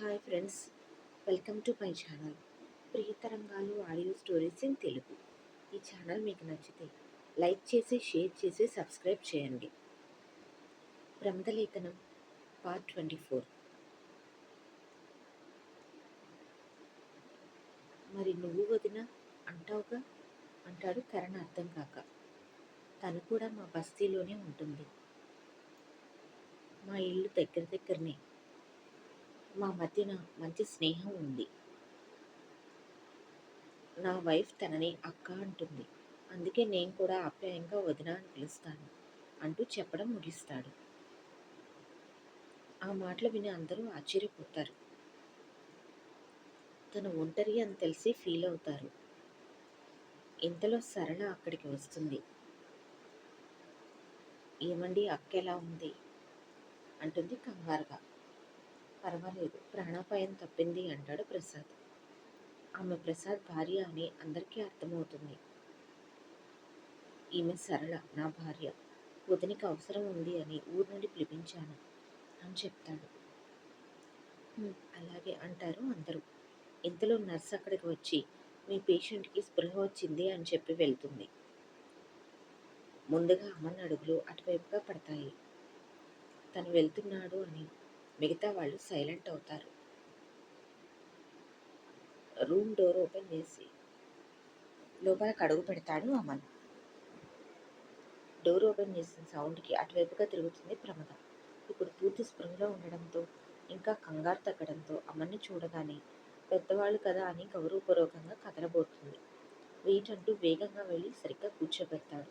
Hi friends welcome to my channel Priyatarangalu audio stories in Telugu ఈ channel మీకు నచ్చితే like చేసి share చేసి సబ్స్క్రైబ్ చేయండి. ప్రమదలేఖనం పార్ట్ ట్వంటీ ఫోర్ మరి నువ్వు వదిన అంటావుగా? అంటాడు కరణ్ అర్థం కాక. తను కూడా మా బస్తీలోనే ఉంటుంది. మా ఇల్లు దగ్గర దగ్గరనే. మా మధ్యన మంచి స్నేహం ఉంది. నా వైఫ్ తనని అక్క అంటుంది. అందుకే నేను కూడా ఆప్యాయంగా వదిన అని పిలుస్తాను అంటూ చెప్పడం ముగిస్తాడు. ఆ మాటలు విని అందరూ ఆశ్చర్యపోతారు. తను ఒంటరి అని తెలిసి ఫీల్ అవుతారు. ఇంతలో సరళ అక్కడికి వస్తుంది. ఏమండి అక్క ఎలా ఉంది? అంటుంది కంగారుగా. పర్వాలేదు. ప్రాణాపాయం తప్పింది అంటాడు ప్రసాద్. ఆమె ప్రసాద్ భార్య అని అందరికీ అర్థమవుతుంది. ఈమె సరళ నా భార్య. వదినికి అవసరం ఉంది అని ఊరు నుండి పిలిపించాను అని చెప్తాడు. అలాగే అంటారు అందరూ. ఇంతలో నర్స్ అక్కడికి వచ్చి మీ పేషెంట్కి స్పృహ వచ్చింది అని చెప్పి వెళ్తుంది. ముందుగా అమ్మన్న అడుగులు అటువైపుగా పడతాయి. తను వెళ్తున్నాడు అని మిగతా వాళ్ళు సైలెంట్ అవుతారు. రూమ్ డోర్ ఓపెన్ చేసి లోపలికి అడుగు పెడతాడు అమన్. డోర్ ఓపెన్ చేసిన సౌండ్కి అటువైపుగా తిరుగుతుంది ప్రమద. ఇప్పుడు పూర్తి స్ప్రింగ్లో ఉండడంతో ఇంకా కంగారు తగ్గడంతో అమన్ని చూడగానే పెద్దవాళ్ళు కదా అని గౌరవపూర్వకంగా కదలబోతుంది. వెయిటంటూ వేగంగా వెళ్ళి సరిగ్గా కూర్చోబెడతాడు.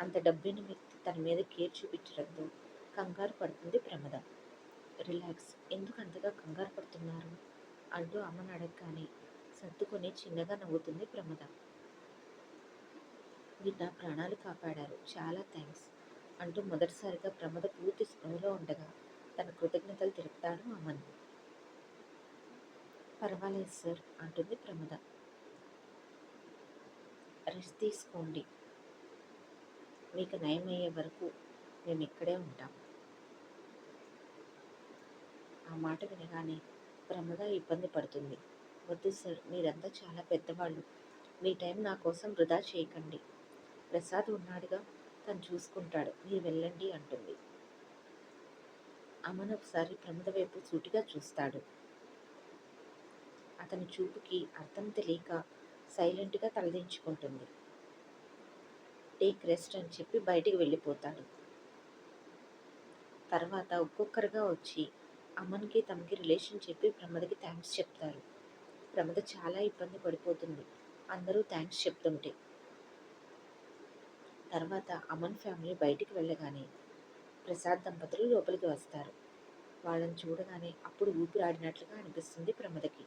అంత డబ్బుని వ్యక్తి తన మీద కేర్ చూపించడంతో కంగారు పడుతుంది ప్రమద. రిలాక్స్. ఎందుకు అంతగా కంగారు పడుతున్నారు? అంటూ అమ్మను అడగగానే సర్దుకొని చిన్నగా నవ్వుతుంది ప్రమద. మీరు నా ప్రాణాలు కాపాడారు. చాలా థ్యాంక్స్ అంటూ మొదటిసారిగా ప్రమద పూర్తి స్పృహలో ఉండగా తన కృతజ్ఞతలు తెలుపుతాడు అమన్ పర్వాలేదు సార్ అంటుంది ప్రమద. రెస్ట్ తీసుకోండి. మీకు నయమయ్యే వరకు మేము ఇక్కడే ఉంటాం. ఆ మాట వినగానే ప్రమద ఇబ్బంది పడుతుంది. వద్దు సార్ మీరంతా చాలా పెద్దవాళ్ళు. మీ టైం నా కోసం వృధా చేయకండి. ప్రసాద్ ఉన్నాడుగా తను చూసుకుంటాడు. మీరు వెళ్ళండి అంటుంది. అమన్ ఒకసారి ప్రమద వైపు సూటిగా చూస్తాడు. అతని చూపుకి అర్థం తెలియక సైలెంట్గా తలదించుకుంటుంది. టేక్ రెస్ట్ అని చెప్పి బయటికి వెళ్ళిపోతాడు. తర్వాత ఒక్కొక్కరుగా వచ్చి అమన్కి తమకి రిలేషన్ చెప్పి ప్రమదకి థ్యాంక్స్ చెప్తారు. ప్రమద చాలా ఇబ్బంది పడిపోతుంది. అందరూ థ్యాంక్స్ చెప్తుంటే. తర్వాత అమన్ ఫ్యామిలీ బయటికి వెళ్ళగానే ప్రసాద్ దంపతులు లోపలికి వస్తారు. వాళ్ళని చూడగానే అప్పుడు ఊపిరాడినట్లుగా అనిపిస్తుంది ప్రమదకి.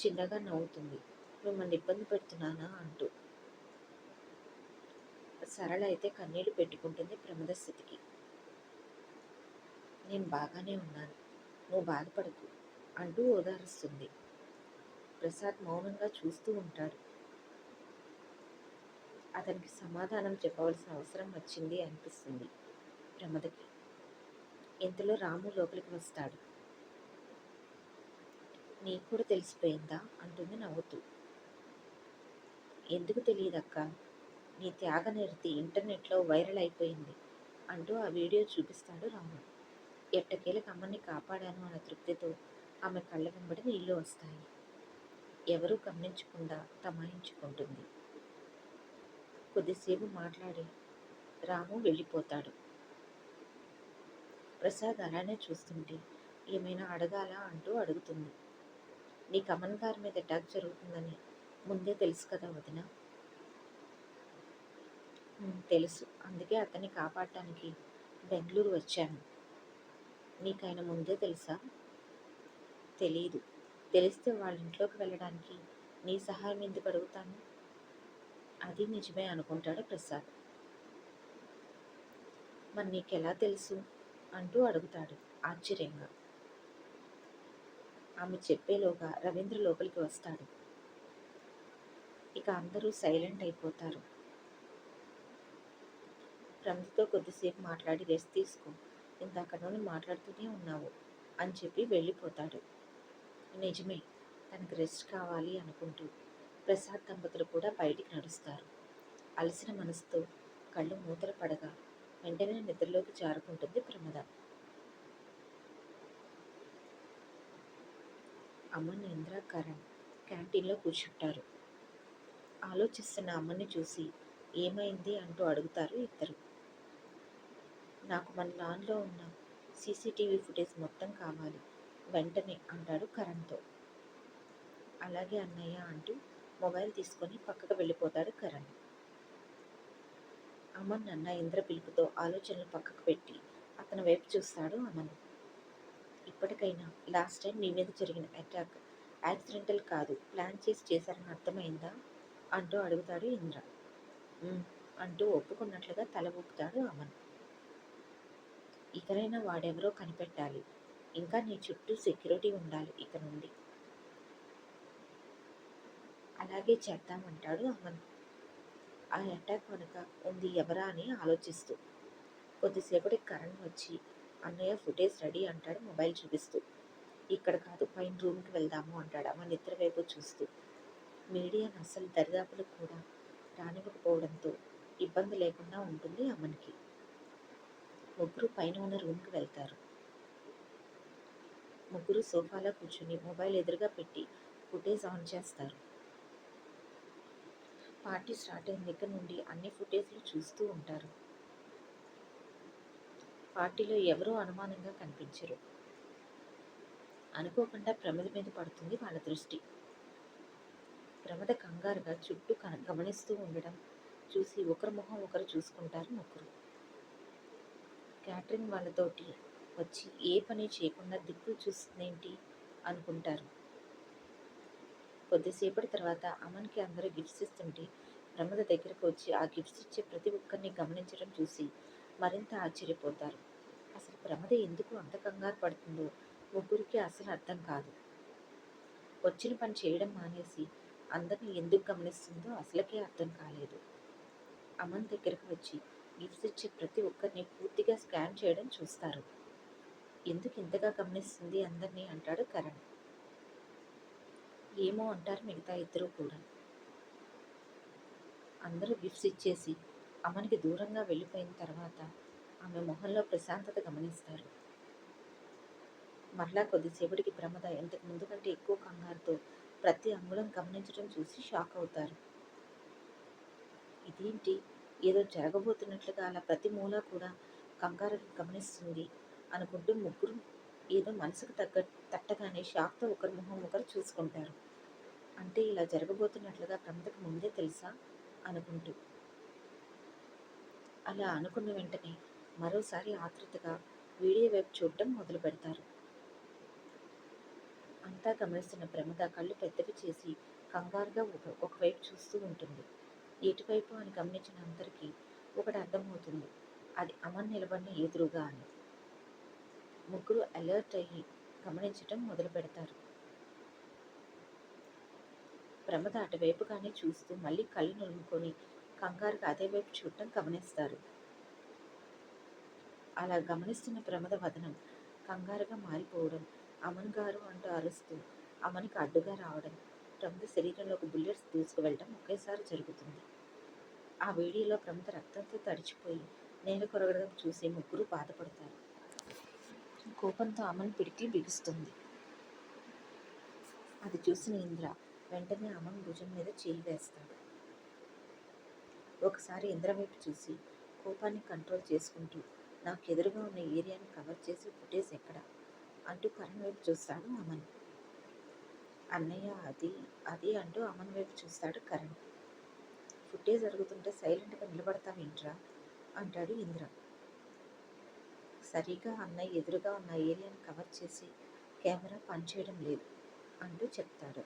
చిన్నగా నవ్వుతుంది. మిమ్మల్ని ఇబ్బంది పెడుతున్నానా? అంటూ. సరళ అయితే కన్నీళ్ళు పెట్టుకుంటుంది ప్రమద స్థితికి. నేను బాగానే ఉన్నాను. నువ్వు బాధపడకు అంటూ ఓదారుస్తుంది. ప్రసాద్ మౌనంగా చూస్తూ ఉంటాడు. అతనికి సమాధానం చెప్పవలసిన అవసరం వచ్చింది అనిపిస్తుంది ప్రమదకి. ఇంతలో రాము లోపలికి వస్తాడు. నీకు కూడా తెలిసిపోయిందా? అంటుంది నవ్వుతూ. ఎందుకు తెలియదక్క? నీ త్యాగనిరతి ఇంటర్నెట్లో వైరల్ అయిపోయింది అంటూ ఆ వీడియో చూపిస్తాడు రాము. ఎట్టకేలకు అమ్మని కాపాడాను అన్న తృప్తితో ఆమె కళ్ళ వెంబడి నీళ్ళు వస్తాయి. ఎవరూ గమనించకుండా తమాయించుకుంటుంది. కొద్దిసేపు మాట్లాడి రాము వెళ్ళిపోతాడు. ప్రసాద్ అలానే చూస్తుంటే ఏమైనా అడగాలా అంటూ అడుగుతుంది. నీ కమన్ గారి మీద అటాక్ జరుగుతుందని ముందే తెలుసు కదా వదిన? తెలుసు. అందుకే అతన్ని కాపాడటానికి బెంగళూరు వచ్చాను. నీకు ఆయన ముందే తెలుసా? తెలియదు తెలిస్తే వాళ్ళ ఇంట్లోకి వెళ్ళడానికి నీ సహాయం ఎందుకు అడుగుతాను? అది నిజమే అనుకుంటాడు ప్రసాద్. మరి నీకెలా తెలుసు? అంటూ అడుగుతాడు ఆశ్చర్యంగా. ఆమె చెప్పేలోగా రవీంద్ర లోపలికి వస్తాడు. ఇక అందరూ సైలెంట్ అయిపోతారు. ప్రమిదితో కొద్దిసేపు మాట్లాడి రెస్ట్ తీసుకో. ఇందాక నుండి మాట్లాడుతూనే ఉన్నావు అని చెప్పి వెళ్ళిపోతాడు. నిజమే తనకు రెస్ట్ కావాలి అనుకుంటూ ప్రసాద్ దంపతులు కూడా బయటికి నడుస్తారు. అలసిన మనసుతో కళ్ళు మూతలు పడగా వెంటనే నిద్రలోకి జారుకుంటుంది ప్రమద. అమ్మని ఇంద్రాకరణ్ క్యాంటీన్లో కూర్చుంటారు. ఆలోచిస్తున్న అమ్మని చూసి ఏమైంది అంటూ అడుగుతారు ఇద్దరు. నాకు మన లాన్లో ఉన్న సీసీటీవీ ఫుటేజ్ మొత్తం కావాలి. వెంటనే అంటాడు కరణ్తో. అలాగే అన్నయ్య అంటూ మొబైల్ తీసుకొని పక్కకు వెళ్ళిపోతాడు కరణ్. అమన్ అన్న ఇంద్ర పిలుపుతో ఆలోచనలు పక్కకు పెట్టి అతని వైపు చూస్తాడు అమన్. ఇప్పటికైనా లాస్ట్ టైం నీ మీద జరిగిన అటాక్ యాక్సిడెంటల్ కాదు ప్లాన్ చేసి చేశారని అర్థమైందా? అంటూ అడుగుతాడు ఇంద్ర. అంటూ ఒప్పుకున్నట్లుగా తల ఊపుతాడు అమన్. ఇకనైనా వాడెవరో కనిపెట్టాలి. ఇంకా నీ చుట్టూ సెక్యూరిటీ ఉండాలి ఇక నుండి. అలాగే చేద్దామంటాడు అమన్. ఆ అటాక్ వెనుక ఉంది ఎవరా అని ఆలోచిస్తూ. కొద్దిసేపటి కరెంట్ వచ్చి అన్నయ్య ఫుటేజ్ రెడీ అంటాడు మొబైల్ చూపిస్తూ. ఇక్కడ కాదు పైన రూమ్కి వెళ్దాము అంటాడు అమన్ ఇద్దరి వైపు చూస్తూ. మీడియాను అసలు దరిదాపులకు కూడా రానివ్వకపోవడంతో ఇబ్బంది లేకుండా ఉంటుంది అమన్కి. ముగ్గురు పైన ఉన్న రూమ్కి వెళ్తారు. ముగ్గురు సోఫాలో కూర్చుని మొబైల్ ఎదురుగా పెట్టి ఫుటేజ్ ఆన్ చేస్తారు. పార్టీ స్టార్ట్ అయిన దగ్గర నుండి అన్ని ఫుటేజ్లు చూస్తూ ఉంటారు. పార్టీలో ఎవరూ అనుమానంగా కనిపించరు. అనుకోకుండా ప్రమద మీద పడుతుంది వాళ్ళ దృష్టి. ప్రమద కంగారుగా చుట్టూ గమనిస్తూ ఉండడం చూసి ఒకరి మొహం ఒకరు చూసుకుంటారు ముగ్గురు. క్యాటరింగ్ వాళ్ళతోటి వచ్చి ఏ పని చేయకుండా దిక్కులు చూస్తుందేంటి అనుకుంటారు. కొద్దిసేపటి తర్వాత అమన్కి అందరూ గిఫ్ట్స్ ఇస్తుంటే ప్రమద దగ్గరకు వచ్చి ఆ గిఫ్ట్స్ ఇచ్చే ప్రతి ఒక్కరిని గమనించడం చూసి మరింత ఆశ్చర్యపోతారు. అసలు ప్రమద ఎందుకు అంత కంగారు పడుతుందో ముగ్గురికి అసలు అర్థం కాదు. వచ్చిన పని చేయడం మానేసి అందరిని ఎందుకు గమనిస్తుందో అసలకే అర్థం కాలేదు. అమన్ దగ్గరకు వచ్చి గిఫ్ట్స్ ఇచ్చే ప్రతి ఒక్కరిని పూర్తిగా స్కాన్ చేయడం చూస్తారు. ఎందుకు ఇంతగా గమనిస్తుంది అందరినీ అంటాడు కరణ్. ఏమో అంటారు మిగతా ఇద్దరు కూడా. అందరూ గిఫ్ట్స్ ఇచ్చేసి అమ్మనికి దూరంగా వెళ్ళిపోయిన తర్వాత ఆమె మొహంలో ప్రశాంతత గమనిస్తారు. మరలా కొద్దిసేపటికి ప్రమద ఇంతకు ముందు కంటే ఎక్కువ కంగారుతో ప్రతి అంగుళం గమనించడం చూసి షాక్ అవుతారు. ఇదేంటి? ఏదో జరగబోతున్నట్లుగా అలా ప్రతి మూల కూడా కంగారు గమనిస్తుంది అనుకుంటూ ముగ్గురు ఏదో మనసుకు తగ్గ తట్టగానే షాక్తో ఒకరి ముఖం ఒకరు చూసుకుంటారు. అంటే ఇలా జరగబోతున్నట్లుగా ప్రమదకు ముందే తెలుసా? అనుకుంటూ. అలా అనుకున్న వెంటనే మరోసారి ఆతృతగా వీడియో వైపు చూడటం మొదలు పెడతారు. అంతా గమనిస్తున్న ప్రమద కళ్ళు పెద్దవి చేసి కంగారుగా ఒక ఒకవైపు చూస్తూ ఉంటుంది. ఎటువైపు అని గమనించిన అందరికీ ఒకటి అర్థమవుతుంది. అది అమన్ నిలబడిన ఎదురుగా అని. ముగ్గురు అలర్ట్ అయ్యి గమనించటం మొదలు పెడతారు. ప్రమద అటువైపుగానే చూస్తూ మళ్ళీ కళ్ళు నులుముకొని కంగారుగా అదే వైపు చూడటం గమనిస్తారు. అలా గమనిస్తున్న ప్రమద వదనం కంగారుగా మారిపోవడం అమన్ గారు అంటూ అరుస్తూ అమన్కి అడ్డుగా రావడం ప్రముఖ శరీరంలోకి బుల్లెట్స్ తీసుకువెళ్ళడం ఒకేసారి జరుగుతుంది. ఆ వీడియోలో ప్రముఖ రక్తంతో తడిచిపోయి నేల కొరగడం చూసి ముగ్గురు బాధపడతారు. కోపంతో అమన్ పిడికి బిగుస్తుంది. అది చూసిన ఇంద్ర వెంటనే అమన్ భుజం మీద చేయి వేస్తాడు. ఒకసారి ఇంద్ర వైపు చూసి కోపాన్ని కంట్రోల్ చేసుకుంటూ నాకు ఎదురుగా ఉన్న ఏరియాని కవర్ చేసి ఫుటేజ్ ఎక్కడ? అంటూ కరణ్ వైపు చూస్తాడు అమన్. అన్నయ్య అది అది అంటూ అమన్ వైపు చూస్తాడు కరణ్. ఫుటేజ్ జరుగుతుంటే సైలెంట్గా నిలబడతావేంట్రా? అంటాడు ఇంద్ర. సరిగా అన్నయ్య ఎదురుగా ఉన్న ఏరియాని కవర్ చేసి కెమెరా పనిచేయడం లేదు అంటూ చెప్తాడు.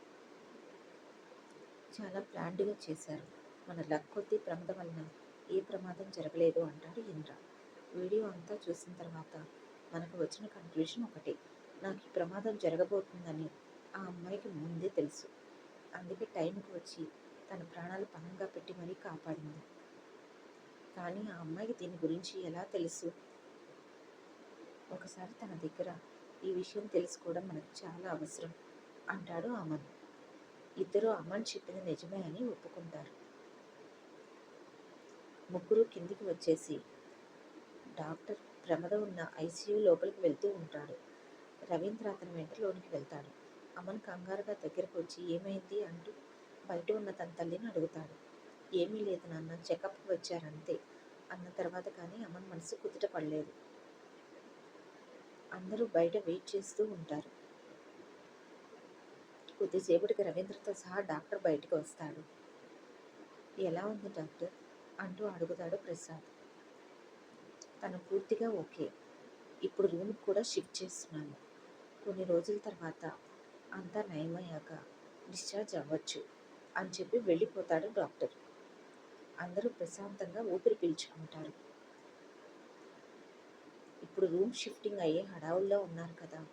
చాలా ప్లాండ్గా చేశారు. మన లక్ కొద్దీ ప్రమాదం వలన ఏ ప్రమాదం జరగలేదు అంటాడు ఇంద్ర. వీడియో అంతా చూసిన తర్వాత మనకు వచ్చిన కన్క్లూషన్ ఒకటే. నాకు ఈ ప్రమాదం జరగబోతుందని ఆ అమ్మాయికి ముందే తెలుసు. అందుకే టైంకి వచ్చి తన ప్రాణాలు పణంగా పెట్టి మరీ కాపాడింది. కానీ ఆ అమ్మాయికి దీని గురించి ఎలా తెలుసు? ఒకసారి తన దగ్గర ఈ విషయం తెలుసుకోవడం మనకు చాలా అవసరం అంటాడు అమన్. ఇద్దరు అమన్ చెప్పింది నిజమే అని ఒప్పుకుంటారు. ముగ్గురు కిందికి వచ్చేసి డాక్టర్ ప్రమద ఉన్న ఐసీయూ లోపలికి వెళ్తూ ఉంటాడు. రవీంద్ర అతని వెంట లోనికి వెళ్తాడు. అమన్ కంగారుగా దగ్గరకు వచ్చి ఏమైంది అంటూ బయట ఉన్న తన తల్లిని అడుగుతాడు. ఏమీ లేదు నాన్న చెకప్కి వచ్చారంతే. అన్న తర్వాత కానీ అమన్ మనసు కుదుట పడలేదు. అందరూ బయట వెయిట్ చేస్తూ ఉంటారు. కొద్దిసేపటికి రవీంద్రతో సహా డాక్టర్ బయటకు వస్తాడు. ఎలా ఉంది డాక్టర్? అంటూ అడుగుతాడు ప్రసాద్. తను పూర్తిగా ఓకే. ఇప్పుడు రూమ్కి కూడా షిఫ్ట్ చేస్తున్నాను. కొన్ని రోజుల తర్వాత అంతా నయమయ్యాక డిశ్చార్జ్ అవ్వచ్చు అని చెప్పి వెళ్ళిపోతాడు డాక్టర్. అందరూ ప్రశాంతంగా ఊపిరి పీల్చుకుంటారు. ఇప్పుడు రూమ్ షిఫ్టింగ్ అయ్యే హడావుల్లో ఉన్నారు కదా.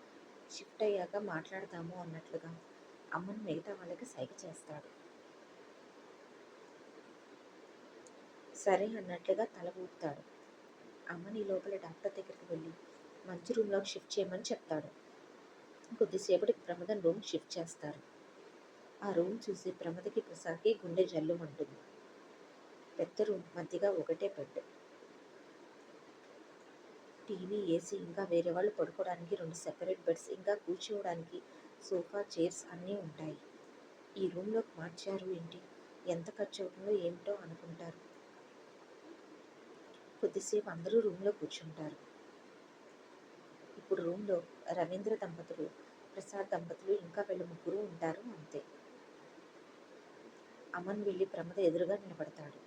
షిఫ్ట్ అయ్యాక మాట్లాడదాము అన్నట్లుగా అమ్మను మిగతా వాళ్ళకి సైగ చేస్తాడు. సరే అన్నట్లుగా తల ఊపుతాడు. అమ్మని లోపల డాక్టర్ దగ్గరికి వెళ్ళి మంచి రూమ్లోకి షిఫ్ట్ చేయమని చెప్తాడు. కొద్దిసేపటికి ప్రమదన్ రూమ్ షిఫ్ట్ చేస్తారు. ఆ రూమ్ చూసి ప్రమదకి ప్రసాద్కి గుండె జల్లు ఉంటుంది. పెద్ద రూమ్ మధ్యగా ఒకటే బెడ్. టీవీ ఏసీ ఇంకా వేరే వాళ్ళు పడుకోవడానికి రెండు సెపరేట్ బెడ్స్ ఇంకా కూర్చోవడానికి సోఫా చైర్స్ అన్నీ ఉంటాయి. ఈ రూమ్లోకి మార్చారు ఏంటి? ఎంత ఖర్చు అవుతుందో ఏమిటో అనుకుంటారు. కొద్దిసేపు అందరూ రూమ్లో కూర్చుంటారు. ఇప్పుడు రూమ్లో రవీంద్ర దంపతులు ప్రసాద్ దంపతులు ఇంకా వీళ్ళు ముగ్గురు ఉంటారు అంతే. అమన్ వెళ్ళి ప్రమద ఎదురుగా నిలబడతాడు.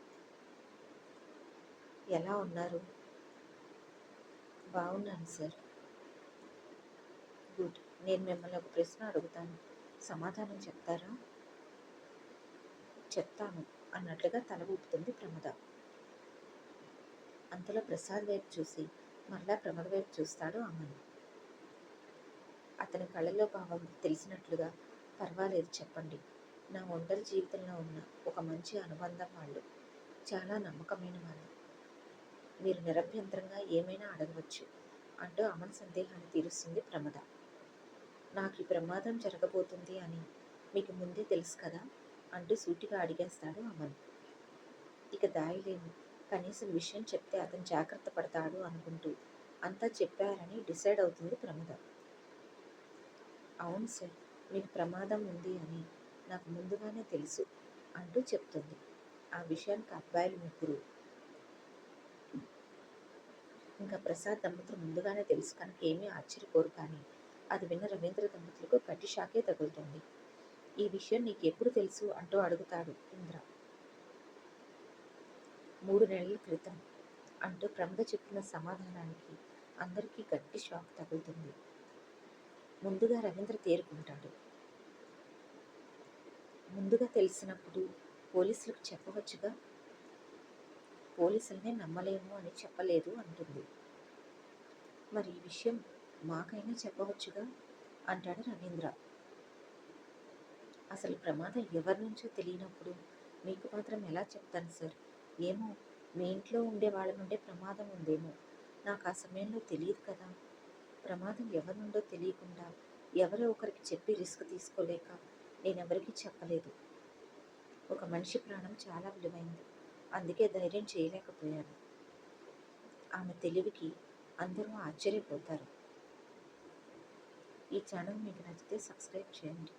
ఎలా ఉన్నారు? బాగున్నాను సార్. గుడ్. నేను మిమ్మల్ని ఒక ప్రశ్న అడుగుతాను. సమాధానం చెప్తారా? చెప్తాను అన్నట్లుగా తల ఊపుతుంది ప్రమద. అంతలో ప్రసాద్ వైపు చూసి మరలా ప్రమద వైపు చూస్తాడు అమన్. అతని కళ్ళలో భావం తెలిసినట్లుగా పర్వాలేదు చెప్పండి. నా ఒంటరి జీవితంలో ఉన్న ఒక మంచి అనుబంధం వాళ్ళు. చాలా నమ్మకమైన వాళ్ళు. మీరు నిరభ్యంతరంగా ఏమైనా అడగవచ్చు అంటూ అమన్ సందేహాన్ని తీరుస్తుంది ప్రమద. నాకు ఈ ప్రమాదం జరగబోతుంది అని మీకు ముందే తెలుసు కదా అంటూ సూటిగా అడిగేస్తాడు అమన్. ఇక దాయిలేము? కనీసం విషయం చెప్తే అతను జాగ్రత్త పడతాడు అనుకుంటూ అంతా చెప్పారని డిసైడ్ అవుతుంది ప్రమద. అవును సార్ మీకు ప్రమాదం ఉంది అని నాకు ముందుగానే తెలుసు అంటూ చెప్తుంది. ఆ విషయానికి అబ్బాయిలు ముగ్గురు. ఇంకా ప్రసాద్ దంపతులు ముందుగానే తెలుసు కనుక ఏమీ ఆశ్చర్యపోరు కానీ అది విన్న రవీంద్ర దంపతులకు గట్టి షాకే తగులుతుంది. ఈ విషయం నీకు ఎప్పుడు తెలుసు అంటూ అడుగుతాడు ఇంద్ర. మూడు నెలల క్రితం అంటూ ప్రమద చెప్పిన సమాధానానికి అందరికీ గట్టి షాక్ తగులుతుంది. ముందుగా రవీంద్ర తేరుకుంటాడు. ముందుగా తెలిసినప్పుడు పోలీసులకు చెప్పవచ్చుగా? పోలీసులనే నమ్మలేము అని చెప్పలేదు అంటుంది. మరి ఈ విషయం మాకైనా చెప్పవచ్చుగా? అంటాడు రవీంద్ర. అసలు ప్రమాదం ఎవరి నుంచో తెలియనప్పుడు మీకు మాత్రం ఎలా చెప్తాను సార్? ఏమో మీ ఇంట్లో ఉండే వాళ్ళ నుండే ప్రమాదం ఉందేమో. నాకు ఆ సమయంలో తెలియదు కదా? ప్రమాదం ఎవరి నుండో తెలియకుండా ఎవరో ఒకరికి చెప్పి రిస్క్ తీసుకోలేక నేనెవరికీ చెప్పలేదు. ఒక మనిషి ప్రాణం చాలా విలువైంది అందుకే ధైర్యం చేయలేకపోయాను. ఆమె తెలివికి అందరూ ఆశ్చర్యపోతారు. ఈ ఛానల్ మీకు నచ్చితే సబ్స్క్రైబ్ చేయండి.